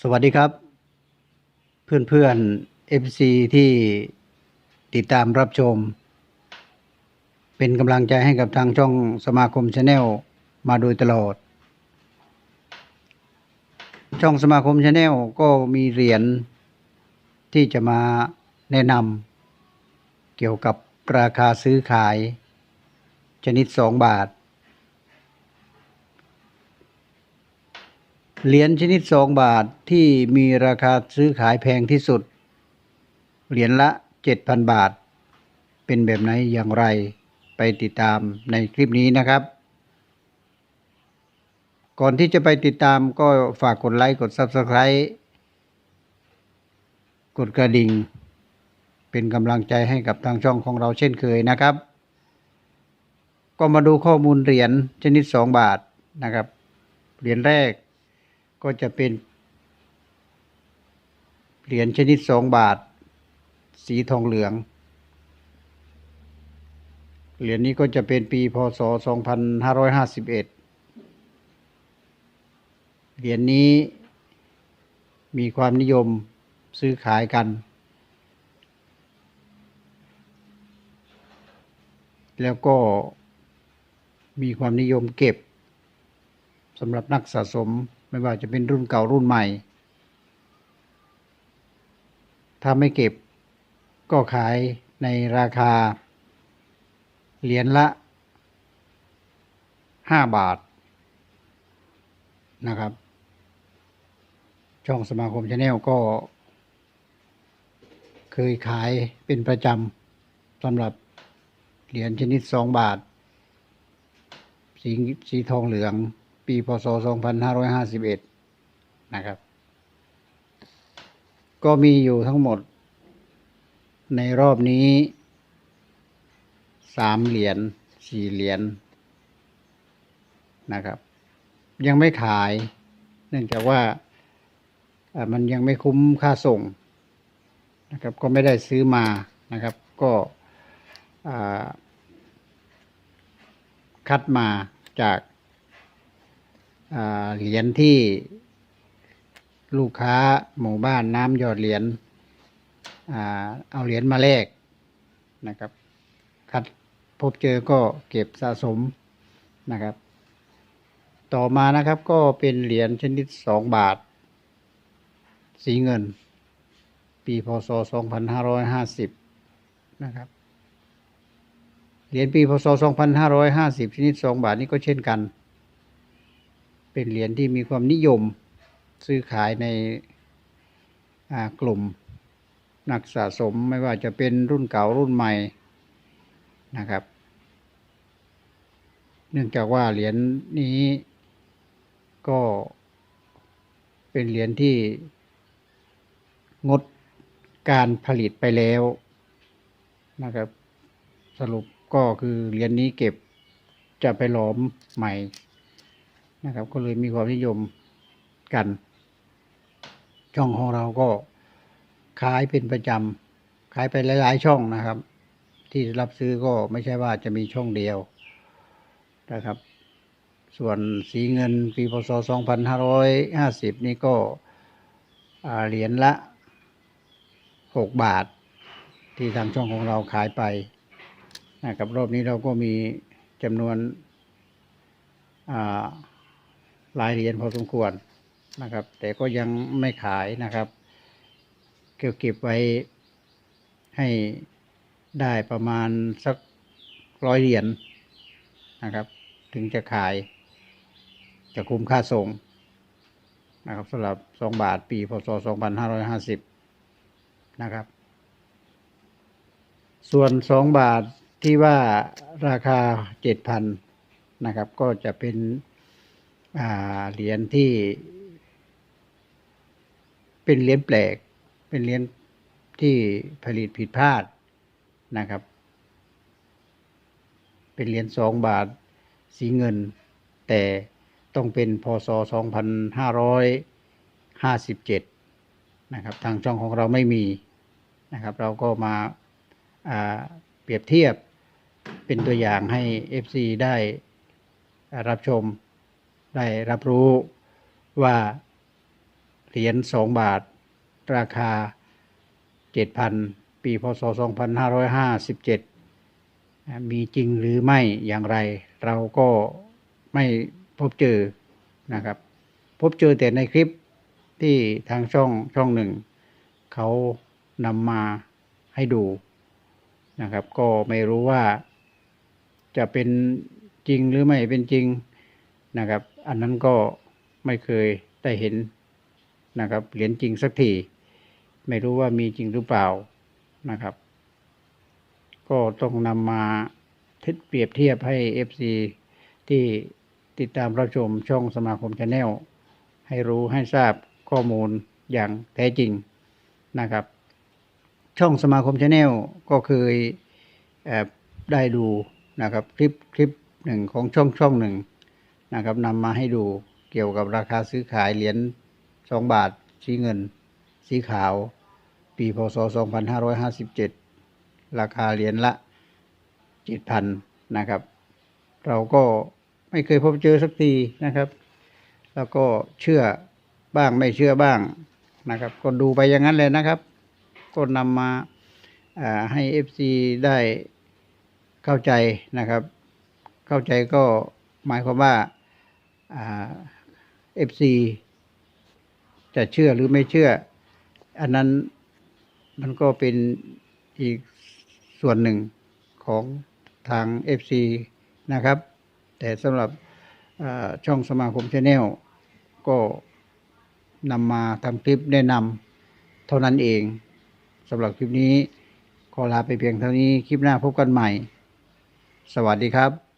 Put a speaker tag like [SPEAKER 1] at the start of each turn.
[SPEAKER 1] สวัสดีครับ เพื่อนเพื่อนเอฟซีที่ติดตามรับชม เป็นกำลังใจให้กับทางช่องสมาคมชาแนลมาโดยตลอด ช่องสมาคมชาแนลก็มีเหรียญที่จะมาแนะนำเกี่ยวกับราคาซื้อขาย ชนิดสองบาท เหรียญชนิดสองบาทที่มีราคาซื้อขายแพงที่สุด เหรียญละเจ็ดพันบาท เป็นแบบไหนอย่างไรไปติดตามในคลิปนี้นะครับ ก่อนที่จะไปติดตามก็ฝากกดไลค์ กด Subscribe กดกระดิ่ง เป็นกำลังใจให้กับทางช่องของเราเช่นเคยนะครับ ก็มาดูข้อมูลเหรียญชนิดสองบาทนะครับ เหรียญแรก ก็จะเป็นเหรียญชนิดสองบาท สีทองเหลือง เหรียญนี้ก็จะเป็นปีพศ 2551 เหรียญนี้มีความนิยมซื้อขายกัน แล้วก็มีความนิยมเก็บสำหรับนักสะสม ไม่ว่าจะเป็นรุ่นเก่ารุ่นใหม่ ถ้าไม่เก็บก็ขายในราคา เหรียญละห้าบาทนะครับ ช่องสมาคมชาแนลก็ เคยขายเป็นประจำสำหรับเหรียญชนิดสองบาท สีสีทองเหลือง ปีพศ 2551 นะครับ ก็มีอยู่ทั้งหมด ในรอบนี้สามเหรียญสี่เหรียญนะครับ ยังไม่ขาย เนื่องจากว่ามันยังไม่คุ้มค่าส่งนะครับ ก็ไม่ได้ซื้อมานะครับ ก็คัดมาจาก เหรียญที่ลูกค้าหมู่บ้านน้ำหยอดเหรียญเอาเหรียญมาแลกนะครับ คัดพบเจอก็เก็บสะสมนะครับ ต่อมานะครับก็เป็นเหรียญชนิดสองบาท สีเงิน ปีพศ 2550 นะครับ เหรียญปีพศ 2550 ชนิดสองบาทนี้ก็เช่นกัน เป็นเหรียญที่มีความนิยมซื้อขายในกลุ่มนักสะสมไม่ว่าจะเป็นรุ่นเก่ารุ่นใหม่นะครับ เนื่องจากว่าเหรียญนี้ก็เป็นเหรียญที่งดการผลิตไปแล้วนะครับ สรุปก็คือเหรียญนี้เก็บจะไปหลอมใหม่ นะครับ ก็เลยมีความนิยมกัน ช่องของเราก็ขายเป็นประจำขายไปหลาย ๆ ช่องนะครับ ที่รับซื้อก็ไม่ใช่ว่าจะมีช่องเดียวนะครับ ส่วนสีเงินปีพศ 2550 นี่ก็อ่าเหรียญละ 6 บาท ที่ทางช่องของเราขายไปนะครับรอบนี้เราก็มีจำนวนอ่า หลายเหรียญพอสมควรนะครับ แต่ก็ยังไม่ขายนะครับ เก็บเก็บไว้ให้ได้ประมาณสักร้อยเหรียญนะครับ ถึงจะขาย จะคุ้มค่าส่งนะครับสำหรับสองบาทปีพศสองพันห้าร้อยห้าสิบนะครับ ส่วนสองบาทที่ว่าราคาเจ็ดพันนะครับ ก็จะเป็น เหรียญที่ เป็นเหรียญแปลก เป็นเหรียญที่ผลิตผิดพลาดนะครับ เป็นเหรียญสองบาทสีเงิน แต่ต้องเป็นพศสองพันห้าร้อยห้าสิบเจ็ดนะครับ ทางช่องของเราไม่มีนะครับ เราก็มาาเปรียบเทียบเป็นตัวอย่างให้ FC ได้รับชม ได้รับรู้ว่าเหรียญสองบาท ราคาเจ็ดพันปีพศสองพันห้าร้อยห้าสิบเจ็ดมีจริงหรือไม่อย่างไร เราก็ไม่พบเจอนะครับ พบเจอแต่ในคลิปที่ทางช่องช่องหนึ่ง เขานำมาให้ดูนะครับ ก็ไม่รู้ว่าจะเป็นจริงหรือไม่เป็นจริง นะครับ อันนั้นก็ไม่เคยได้เห็นนะครับเหรียญจริงสักทีไม่รู้ว่ามีจริงหรือเปล่านะครับ ก็ต้องนำมาเทียบเปรียบเทียบให้ FC ที่ติดตามรับชมช่องสมาคมชาแนลให้รู้ให้ทราบข้อมูลอย่างแท้จริงนะครับ ช่องสมาคมชาแนลก็เคยได้ดูนะครับคลิปคลิปหนึ่งของช่องช่องหนึ่ง นะครับนำมาให้ดูเกี่ยวกับราคาซื้อขายเหรียญสองบาทสีเงิน สีขาว ปีพศ 2557 ราคาเหรียญละ7,000นะครับ เราก็ไม่เคยพบเจอสักทีนะครับ แล้วก็เชื่อบ้างไม่เชื่อบ้างนะครับ ก็ดูไปอย่างนั้นเลยนะครับ ก็นำมาอ่าให้ FC ได้เข้าใจนะครับ เข้าใจก็หมายความว่า เอ่า FC จะเชื่อหรือไม่เชื่อ อันนั้นมันก็เป็นอีกส่วนหนึ่งของทาง FC นะครับ แต่สำหรับช่องสมาคมชาแนลก็นำมาทำคลิปแนะนำเท่านั้นเองสำหรับคลิปนี้ขอลาไปเพียงเท่านี้คลิปหน้าพบกันใหม่ สวัสดีครับ